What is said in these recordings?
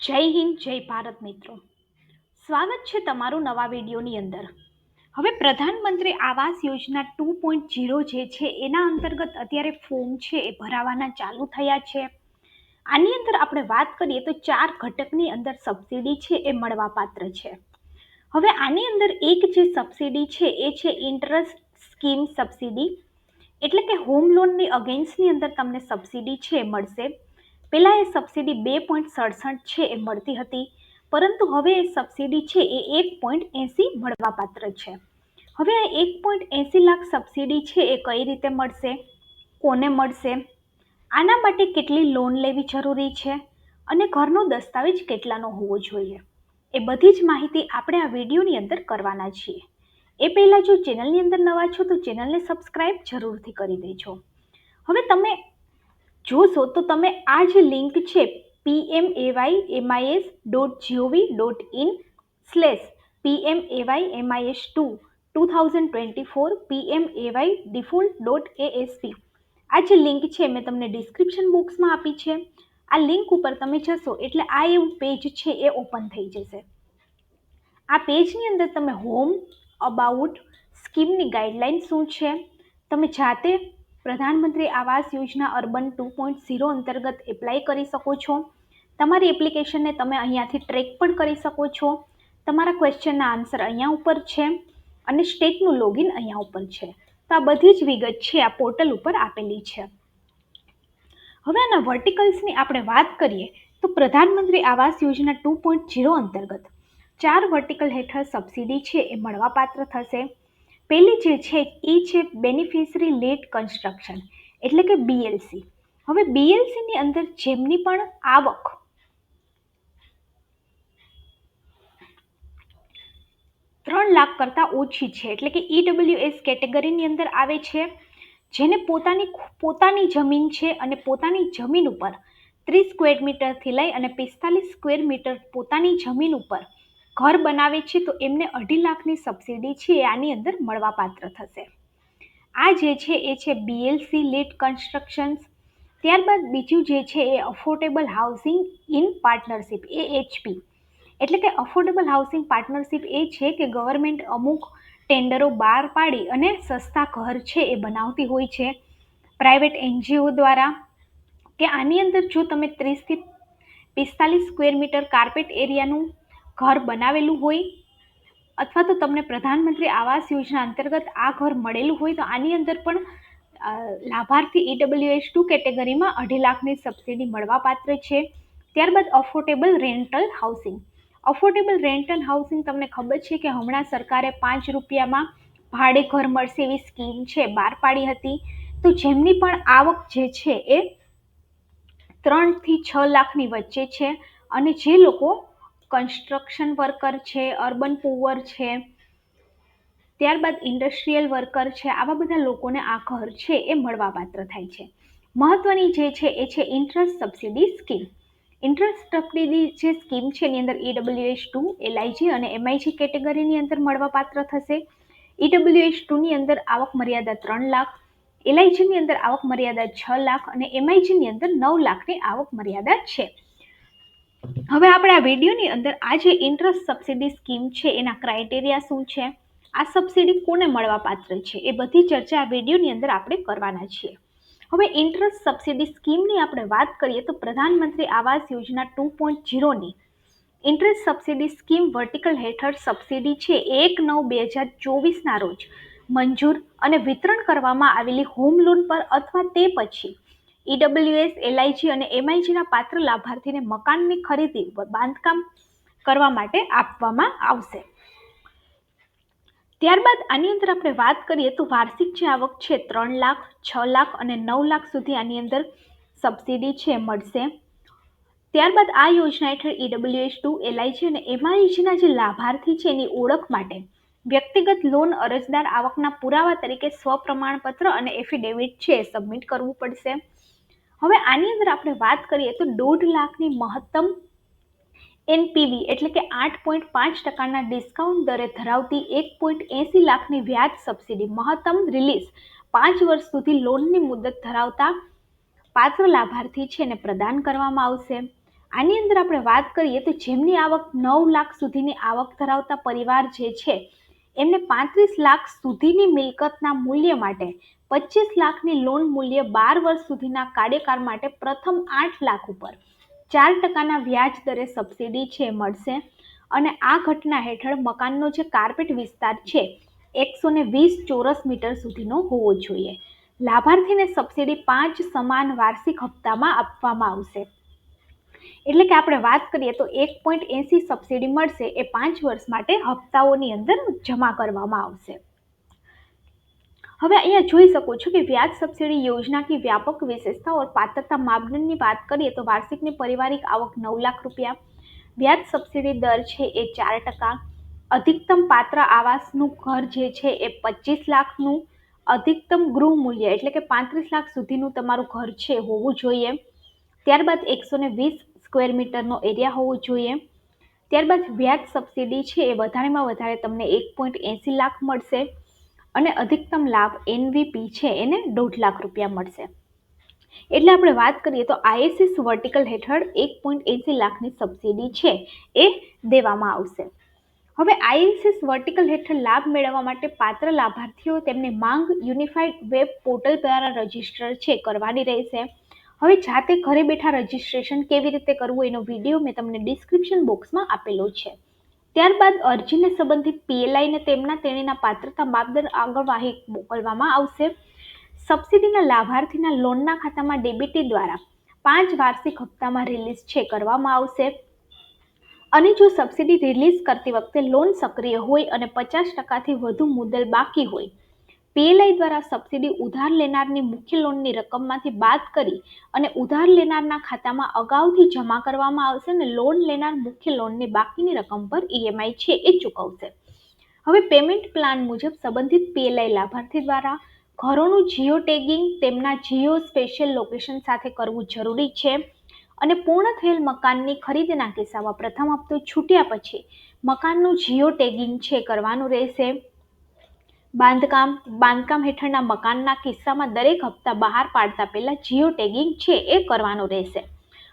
જય હિન્દ, જય ભારત મિત્રો. સ્વાગત છે તમારું નવા વિડીયોની અંદર. હવે પ્રધાનમંત્રી આવાસ યોજના ટુ પોઈન્ટ જીરો જે છે, એના અંતર્ગત અત્યારે ફોર્મ છે એ ભરાવાના ચાલુ થયા છે. આની અંદર આપણે વાત કરીએ તો ચાર ઘટકની અંદર સબસિડી છે એ મળવાપાત્ર છે. હવે આની અંદર એક જે સબસિડી છે એ છે ઇન્ટરેસ્ટ સ્કીમ સબસિડી. એટલે કે હોમ લોનની અગેન્સ્ટની અંદર તમને સબસિડી છે એ મળશે. પહેલાં એ સબસિડી બે પોઈન્ટ સડસઠ છે એ મળતી હતી, પરંતુ હવે એ સબસિડી છે એ એક પોઈન્ટ એંસી મળવાપાત્ર છે. હવે આ એક પોઈન્ટ એંસી લાખ સબસિડી છે એ કઈ રીતે મળશે? કોને મળશે? આના માટે કેટલી લોન લેવી જરૂરી છે? અને ઘરનો દસ્તાવેજ કેટલાનો હોવો જોઈએ? એ બધી જ માહિતી આપણે આ વિડીયોની અંદર કરવાના છીએ. એ પહેલાં જો ચેનલની અંદર નવા છો તો ચેનલને સબસ્ક્રાઈબ જરૂરથી કરી દેજો. હવે તમે જોશો તો તમે આ જે લિંક છે PM AY MIS dot GOV dot in slash PM AY MIS two two thousand twenty four PM AY default dot ASP આ જે લિંક છે મેં તમને ડિસ્ક્રિપ્શન બોક્સમાં આપી છે. આ લિંક ઉપર તમે જશો એટલે આ એવું પેજ છે એ ઓપન થઈ જશે. આ પેજની અંદર તમે હોમ અબાઉટ સ્કીમની ગાઈડલાઇન શું છે? તમે જાતે પ્રધાનમંત્રી આવાસ યોજના અર્બન ટુ પોઈન્ટ ઝીરો અંતર્ગત એપ્લાય કરી શકો છો. તમારી એપ્લિકેશનને તમે અહીંયાથી ટ્રેક પણ કરી શકો છો. તમારા ક્વેશ્ચનના આન્સર અહીંયા ઉપર છે અને સ્ટેટનું લોગિન અહીંયા ઉપર છે. તો આ બધી જ વિગત છે આ પોર્ટલ ઉપર આપેલી છે. હવે આના વર્ટિકલ્સની આપણે વાત કરીએ તો પ્રધાનમંત્રી આવાસ યોજના ટુ પોઈન્ટ ઝીરો અંતર્ગત ચાર વર્ટિકલ હેઠળ સબસિડી છે એ મળવાપાત્ર થશે. પહેલી જે છે, એ છે બેનિફિશરી લેટ કન્સ્ટ્રક્શન એટલે કે બીએલસી હવે બીએલસીની અંદર જેમની પણ આવક ત્રણ લાખ કરતાં ઓછી છે, એટલે કે ઈડબ્લ્યુએસ કેટેગરીની અંદર આવે છે, જેને પોતાની પોતાની જમીન છે અને પોતાની જમીન ઉપર ત્રીસ સ્ક્વેર મીટરથી લઈ અને પિસ્તાલીસ સ્ક્વેર મીટર પોતાની જમીન ઉપર ઘર બનાવે છે તો એમને અઢી લાખની સબસિડી છે આની અંદર મળવાપાત્ર થશે. આ જે છે, એ છે બીએલસી લીડ કન્સ્ટ્રક્શન્સ ત્યારબાદ બીજું જે છે, એ affordable housing in partnership A HP એટલે કે અફોર્ડેબલ હાઉસિંગ પાર્ટનરશિપ એ છે કે ગવર્મેન્ટ અમુક ટેન્ડરો બહાર પાડી અને સસ્તા ઘર છે, એ બનાવતી હોય છે. પ્રાઇવેટ એનજીઓ દ્વારા કે આની અંદર જો તમે ત્રીસથી પિસ્તાલીસ સ્ક્વેર મીટર કાર્પેટ એરિયાનું ઘર બનાવેલું હોય અથવા તો તમને પ્રધાનમંત્રી આવાસ યોજના અંતર્ગત આ ઘર મળેલું હોય તો આની અંદર પણ લાભાર્થી ઈડબ્લ્યુએસ ટુ કેટેગરીમાં અઢી લાખની સબસિડી મળવાપાત્ર છે. ત્યારબાદ affordable rental housing. Affordable rental housing તમને ખબર છે કે હમણાં સરકારે પાંચ રૂપિયામાં ભાડે ઘર મળશે એવી સ્કીમ છે, બહાર પાડી હતી. તો જેમની પણ આવક જે છે એ ત્રણથી છ લાખની વચ્ચે છે અને જે લોકો કન્સ્ટ્રક્શન વર્કર છે અર્બન પુઅર છે, ત્યારબાદ ઇન્ડસ્ટ્રીયલ વર્કર છે, આવા બધા લોકોને આ ઘર છે એ મળવાપાત્ર થાય છે. મહત્વની જે છે એ છે interest subsidy scheme interest subsidy જે સ્કીમ છે એની અંદર ઈડબ્લ્યુએસ ટુ એલઆઈજી અને એમઆઈજી કેટેગરીની અંદર મળવાપાત્ર થશે. ઈડબ્લ્યુએસ ટુની અંદર આવક મર્યાદા ત્રણ લાખ એલઆઈજીની અંદર આવક મર્યાદા છ લાખ અને એમઆઈજીની અંદર નવ લાખની આવક મર્યાદા છે. હવે આપણે આ વિડીયોની અંદર આ જે ઇન્ટરેસ્ટ સબસિડી સ્કીમ છે, એના ક્રાઇટેરિયા શું છે? આ સબસિડી કોને મળવા પાત્ર છે? એ બધી ચર્ચા આ વિડીયોની અંદર આપણે કરવાના છીએ. હવે ઇન્ટરેસ્ટ સબસિડી સ્કીમની આપણે વાત કરીએ તો પ્રધાનમંત્રી આવાસ યોજના ટુ પોઈન્ટ ઝીરોની ઇન્ટરેસ્ટ સબસિડી સ્કીમ વર્ટિકલ હેઠળ સબસિડી છે, એક નવ બે હજાર ચોવીસના રોજ મંજૂર અને વિતરણ કરવામાં આવેલી હોમ લોન પર અથવા તે પછી ઈડબ્લ્યુએસ, એલઆઈજી અને એમઆઈજીના પાત્ર લાભાર્થીને મકાનની ખરીદી બાંધકામ કરવા માટે આપવામાં આવશે. ત્યારબાદ આની અંદર આપણે વાત કરીએ તો વાર્ષિક જે આવક છે ત્રણ લાખ, છ લાખ અને નવ લાખ સુધી આની અંદર સબસિડી છે, મળશે. ત્યારબાદ આ યોજના હેઠળ ઈડબ્લ્યુએસ ટુ, એલઆઈજી અને એમઆઈજીના જે લાભાર્થી છે એની ઓળખ માટે વ્યક્તિગત લોન અરજદાર આવકના પુરાવા તરીકે સ્વપ્રમાણપત્ર અને એફિડેવિટ છે સબમિટ કરવું પડશે. હવે આની અંદર આપણે વાત કરીએ તો દોઢ લાખની મહત્તમ એનપીવી એટલે કે આઠ પોઈન્ટ પાંચ ટકાના ડિસ્કાઉન્ટ દરે ધરાવતી એક પોઈન્ટ એંસી લાખની વ્યાજ સબસિડી મહત્તમ રિલીઝ પાંચ વર્ષ સુધી લોનની મુદત ધરાવતા પાત્ર લાભાર્થી છે એને પ્રદાન કરવામાં આવશે. આની અંદર આપણે વાત કરીએ તો જેમની આવક નવ લાખ સુધીની આવક ધરાવતા પરિવાર જે છે એમને પાંત્રીસ લાખ સુધીની મિલકતના મૂલ્ય માટે પચીસ લાખની લોન મૂલ્ય બાર વર્ષ સુધીના કાર્યકાળ માટે પ્રથમ આઠ લાખ ઉપર. ચાર ટકાના વ્યાજ દરે સબસિડી છે, મળશે. અને આ ઘટના હેઠળ મકાનનો જે કાર્પેટ વિસ્તાર છે, એકસો ને વીસ ચોરસ મીટર સુધીનો હોવો જોઈએ. લાભાર્થીને સબસિડી પાંચ સમાન વાર્ષિક હપ્તામાં આપવામાં આવશે. એટલે કે આપણે વાત કરીએ તો એક પોઈન્ટ એસી સબસિડી મળશે એ પાંચ વર્ષ માટે હપ્તાઓની અંદર જમા કરવામાં આવશે. હવે અહીંયા જોઈ શકો છો કે વ્યાજ સબસિડી યોજના વ્યાપક વિશેષતાઓ પાત્રતા માપદંડની વાત કરીએ તો વાર્ષિકની પરિવારિક આવક નવ લાખ રૂપિયા, વ્યાજ સબસિડી દર છે એ ચાર ટકા, અધિકતમ પાત્ર આવાસનું ઘર જે છે એ પચીસ લાખનું, અધિકતમ ગૃહ મૂલ્ય એટલે કે પાંત્રીસ લાખ સુધીનું તમારું ઘર છે હોવું જોઈએ. ત્યારબાદ એકસો ને વીસ સ્ક્વેર મીટરનો એરિયા હોવો જોઈએ. ત્યારબાદ વ્યાજ સબસિડી છે એ વધારેમાં વધારે તમને એક પોઈન્ટ એંસી લાખ મળશે અને અધિકતમ લાભ એનવીપી છે એને દોઢ લાખ રૂપિયા મળશે. એટલે આપણે વાત કરીએ તો આઈએસએસ વર્ટિકલ હેઠળ એક પોઈન્ટ એંસી લાખની સબસિડી છે એ દેવામાં આવશે. હવે આઈએસએસ વર્ટિકલ હેઠળ લાભ મેળવવા માટે પાત્ર લાભાર્થીઓ તેમને માંગ યુનિફાઈડ વેબ પોર્ટલ દ્વારા રજિસ્ટર છે, કરવાની રહેશે. હવે જાતે ઘરે બેઠા રજીસ્ટ્રેશન કેવી રીતે કરવું એનો વીડિયો મેં તમને ડિસ્ક્રિપ્શન બોક્સમાં આપેલો છે. ત્યારબાદ અરજીને સંબંધિત પીએલઆઈને તેમના તેણીના પાત્રતા માપદંડ આગળવાહી મોકલવામાં આવશે. સબસિડીના લાભાર્થીના લોનના ખાતામાં ડેબિટી દ્વારા પાંચ વાર્ષિક હપ્તામાં રિલીઝ છે કરવામાં આવશે. અને જો સબસિડી રિલીઝ કરતી વખતે લોન સક્રિય હોય અને પચાસ ટકાથી વધુ મુદ્દલ બાકી હોય પીએલઆઈ દ્વારા સબસિડી ઉધાર લેનારની મુખ્ય લોનની રકમમાંથી બાદ કરી અને ઉધાર લેનારના ખાતામાં અગાઉથી જમા કરવામાં આવશે અને લોન લેનાર મુખ્ય લોનની બાકીની રકમ પર ઈએમઆઈ છે એ ચૂકવશે. હવે પેમેન્ટ પ્લાન મુજબ સંબંધિત પીએલઆઈ લાભાર્થી દ્વારા ઘરોનું જીઓ ટેગિંગ તેમના જીઓ સ્પેશિયલ લોકેશન સાથે કરવું જરૂરી છે અને પૂર્ણ થયેલ મકાનની ખરીદના કિસ્સામાં પ્રથમ હપ્તો છૂટ્યા પછી મકાનનું જીઓ ટેગિંગ છે કરવાનું રહેશે. બાંધકામ બાંધકામ હેઠળના મકાનના કિસ્સામાં દરેક હપ્તા બહાર પાડતા પહેલાં જીઓ ટેગિંગ છે એ કરવાનું રહેશે.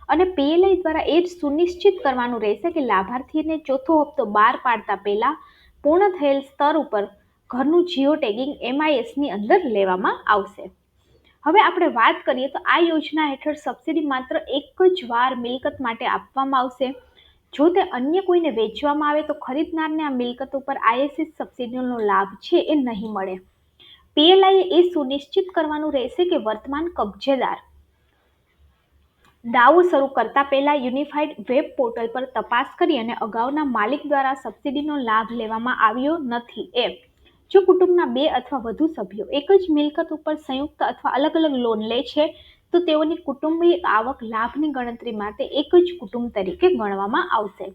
અને પીએલઆઈ દ્વારા એ જ સુનિશ્ચિત કરવાનું રહેશે કે લાભાર્થીને ચોથો હપ્તો બહાર પાડતા પહેલાં પૂર્ણ થયેલ સ્તર ઉપર ઘરનું જીઓ ટેગિંગ એમઆઈએસની અંદર લેવામાં આવશે. હવે આપણે વાત કરીએ તો આ યોજના હેઠળ સબસિડી માત્ર એક જ વાર મિલકત માટે આપવામાં આવશે. જો તે અન્ય કોઈને વેચવામાં આવે તો ખરીદનારને આ મિલકત ઉપર આઈએસએસ સબસિડીનો લાભ છે એ નહીં મળે. પીએલઆઈએ એ સુનિશ્ચિત કરવાનું રહેશે કે વર્તમાન કબજેદાર દાવો શરૂ કરતા પહેલા યુનિફાઈડ વેબ પોર્ટલ પર તપાસ કરી અને અગાઉના માલિક દ્વારા સબસિડીનો લાભ લેવામાં આવ્યો નથી એમ. જો કુટુંબના બે અથવા વધુ સભ્યો એક જ મિલકત ઉપર સંયુક્ત અથવા અલગ અલગ લોન લે છે તો તેઓની કુટુંબી આવક લાભની ગણતરી માટે એક જ કુટુંબ તરીકે ગણવામાં આવશે.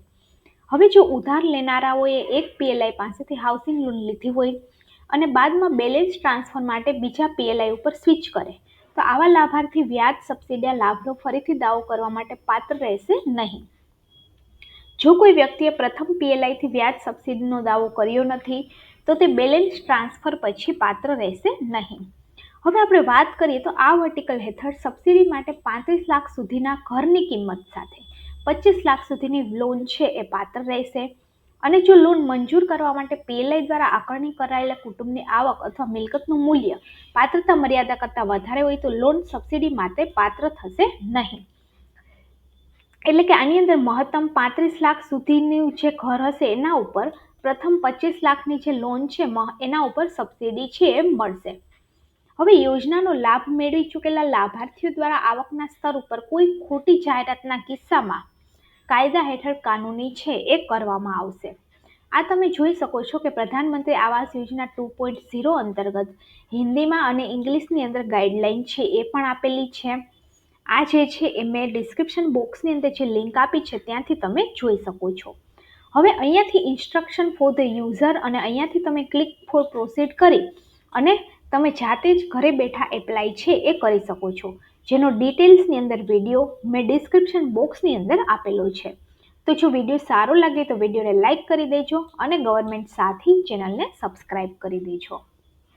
હવે જો ઉધાર લેનારાઓએ એક પીએલઆઈ પાસેથી હાઉસિંગ લોન લીધી હોય અને બાદમાં બેલેન્સ ટ્રાન્સફર માટે બીજા પીએલઆઈ ઉપર સ્વિચ કરે, તો આવા લાભાર્થી વ્યાજ સબસિડીયા લાભનો ફરીથી દાવો કરવા માટે પાત્ર રહેશે નહીં. જો કોઈ વ્યક્તિએ પ્રથમ પીએલઆઈથી વ્યાજ સબસિડીનો દાવો કર્યો નથી, તો તે બેલેન્સ ટ્રાન્સફર પછી પાત્ર રહેશે નહીં. હવે આપણે વાત કરીએ તો આ વર્ટિકલ હેઠળ સબસિડી માટે પાંત્રીસ લાખ સુધીના ઘરની કિંમત સાથે. પચીસ લાખ સુધીની લોન છે એ પાત્ર રહેશે. અને જો લોન મંજૂર કરવા માટે પીએલઆઈ દ્વારા આકારણી કરાયેલા કુટુંબની આવક અથવા મિલકતનું મૂલ્ય પાત્રતા મર્યાદા કરતાં વધારે હોય તો લોન સબસિડી માટે પાત્ર થશે નહીં. એટલે કે આની અંદર મહત્તમ પાંત્રીસ લાખ સુધીનું જે ઘર હશે એના ઉપર પ્રથમ પચીસ લાખની જે લોન છે, એના ઉપર સબસિડી છે એ મળશે. હવે યોજનાનો લાભ મેળવી ચૂકેલા લાભાર્થીઓ દ્વારા આવકના સ્તર ઉપર કોઈ ખોટી જાહેરાતના કિસ્સામાં કાયદા હેઠળ કાનૂની છે એ કરવામાં આવશે. આ તમે જોઈ શકો છો કે પ્રધાનમંત્રી આવાસ યોજના ટુ પોઈન્ટ ઝીરો અંતર્ગત હિન્દીમાં અને ઇંગ્લિશની અંદર ગાઈડલાઇન છે એ પણ આપેલી છે. આ જે છે એ મેં ડિસ્ક્રિપ્શન બોક્સની અંદર જે લિંક આપી છે ત્યાંથી તમે જોઈ શકો છો. હવે અહીંયાથી ઇન્સ્ટ્રક્શન ફોર ધ યુઝર અને અહીંયાથી તમે ક્લિક ફોર પ્રોસીડ કરી અને તમે જાતે જ ઘરે બેઠા એપ્લાય છે એ કરી શકો છો. જેનો ડિટેલ્સની અંદર વીડિયો મેં ડિસ્ક્રિપ્શન બોક્સની અંદર આપેલો છે. તો જો વીડિયો સારો લાગે તો વિડીયોને લાઇક કરી દેજો અને ગવર્મેન્ટ સાથી ચેનલને સબસ્ક્રાઈબ કરી દેજો.